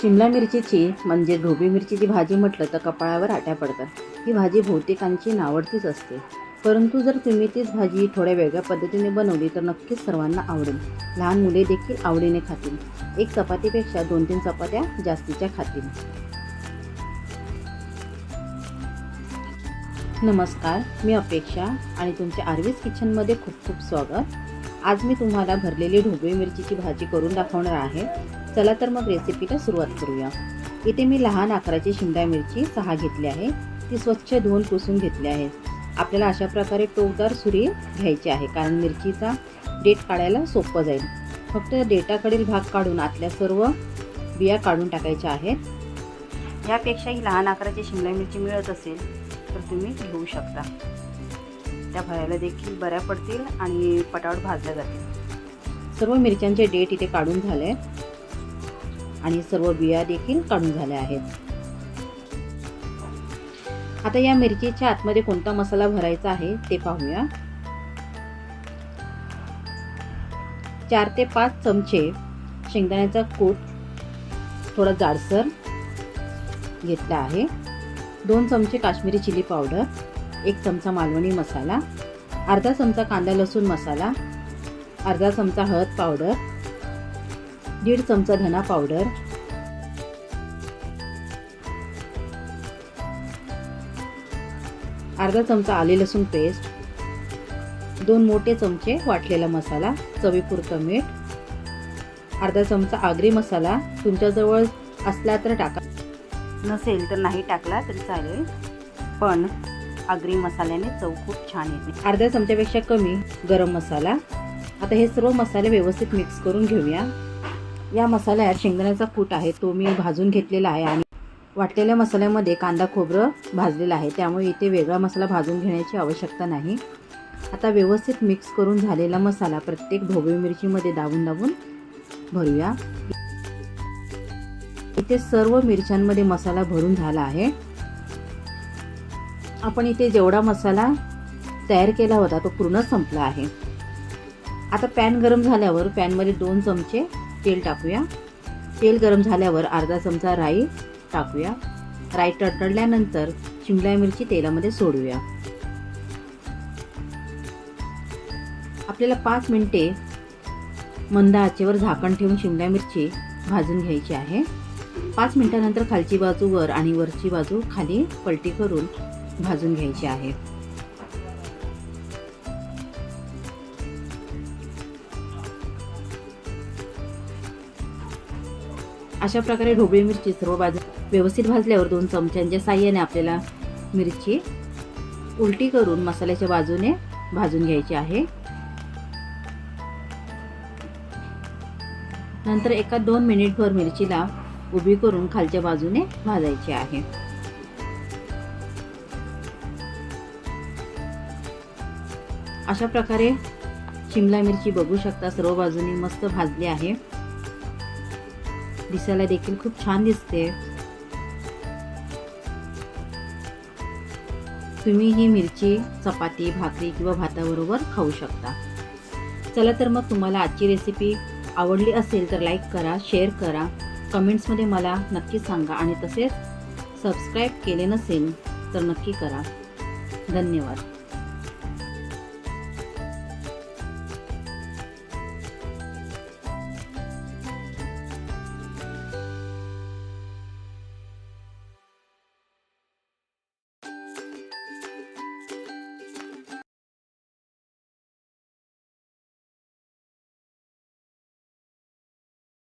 शिमला मिरचीची म्हणजे ढोबळी मिरचीची भाजी म्हटलं तर कपाळावर आट्या पडतात. ही भाजी बहुतेकांची नावडतीच असते. परंतु जर तुम्ही तीच भाजी थोड्या वेगळ्या पद्धतीने बनवली तर नक्कीच सर्वांना आवडेल. लहान मुले देखील आवडीने खातील. एक चपातीपेक्षा दोन तीन चपात्या जास्तीच्या खातील. नमस्कार मी अपेक्षा आणि तुमच्या आरवीज किचनमध्ये खूप खूप स्वागत. आज मी तुम्हाला भरलेली ढोबळी मिरचीची भाजी करून दाखवणार आहे. चला तर मग रेसिपीला सुरुवात करूया. इथे मी लहान आकाराची शिमला मिरची सहा घेतली आहे. ती स्वच्छ धुवून पुसून घेतली आहे. आपल्याला अशा प्रकारे टोकदार सुरी घ्यायची आहे कारण मिरचीचा डेट काढायला सोपं जाईल. फक्त डेटाकडील भाग काढून आतल्या सर्व बिया काढून टाकायच्या आहेत. यापेक्षाही लहान आकाराची शिमला मिरची मिळत असेल तर तुम्ही घेऊ शकता. त्या भरायला देखील बऱ्या पडतील आणि पटावट भाजल्या जातील. सर्व मिरच्यांचे डेट इथे काढून झाले. आणि सर्व बिया देखील काढून झाल्या आहेत. आता या मिरचीच्या आतमध्ये कोणता मसाला भरायचा आहे ते पाहूया. चार ते पाच चमचे शेंगदाण्याचा कूट थोडा जाडसर घेतला आहे. दोन चमचे काश्मीरी चिली पावडर. एक चमचा मालवणी मसाला अर्धा चमचा कांदा लसूण मसाला अर्धा चमचा हळद पावडर दीड चमचा धना पावडर अर्धा चमचा आले लसूण पेस्ट दोन मोठे चमचे वाटलेला मसाला चवीपुरतं मीठ अर्धा चमचा आगरी मसाला तुमच्याजवळ असला तर टाका. नसेल तर नाही टाकला तरी चालेल. पण आगरी मसाल्याने चव खूप छान येते. अर्ध्या चमच्यापेक्षा कमी गरम मसाला. आता हे सर्व मसाले व्यवस्थित मिक्स करून घेऊया. या मसाल्यात शेंगदाण्याचा कूट आहे तो मी भाजून घेतलेला आहे आणि वाटलेल्या मसाल्यामध्ये कांदा खोबरं भाजलेलं आहे. त्यामुळे इथे वेगळा मसाला भाजून घेण्याची आवश्यकता नाही. आता व्यवस्थित मिक्स करून झालेला मसाला प्रत्येक ढोबळी मिरचीमध्ये दाबून दाबून भरूया. इथे सर्व मिरच्यांमध्ये मसाला भरून झाला आहे. आपण इथे जेवढा मसाला तयार केला होता तो पूर्ण संपला आहे. आता पॅन गरम झाल्यावर पॅनमध्ये दोन चमचे तेल टाकूया. तेल गरम झाल्यावर अर्धा चमचा राई टाकूया. राई तडतडल्यानंतर शिमला मिरची तेलामध्ये सोडूया. आपल्याला पाच मिनिटे मंद आचेवर झाकण ठेवून शिमला मिरची भाजून घ्यायची आहे. पाच मिनटानंतर खालची बाजू वर आणि वरची बाजू खाली पलटी करून भाजून घ्यायची आहे. अशा प्रकारे ढोबळी मिरची सर्व बाजू व्यवस्थित भाजल्यावर दोन चमच्यांच्या साह्याने आपल्याला मिरची उलटी करून मसाल्याच्या बाजूने भाजून घ्यायची आहे. नंतर एका दोन मिनिटभर मिरचीला उभी करून खालच्या बाजूने भाजायची आहे. अशा प्रकारे शिमला मिरची बघू शकता सर्व बाजूनी मस्त भाजली आहे. दिसायला देखील खूप छान दिसते. तुम्ही ही मिरची चपाती भाकरी किंवा भाताबरोबर खाऊ शकता. चला तर मग तुम्हाला आजची रेसिपी आवडली असेल तर लाईक करा शेअर करा. कमेंट्समध्ये मला नक्की सांगा आणि तसेच सबस्क्राईब केले नसेल तर नक्की करा. धन्यवाद.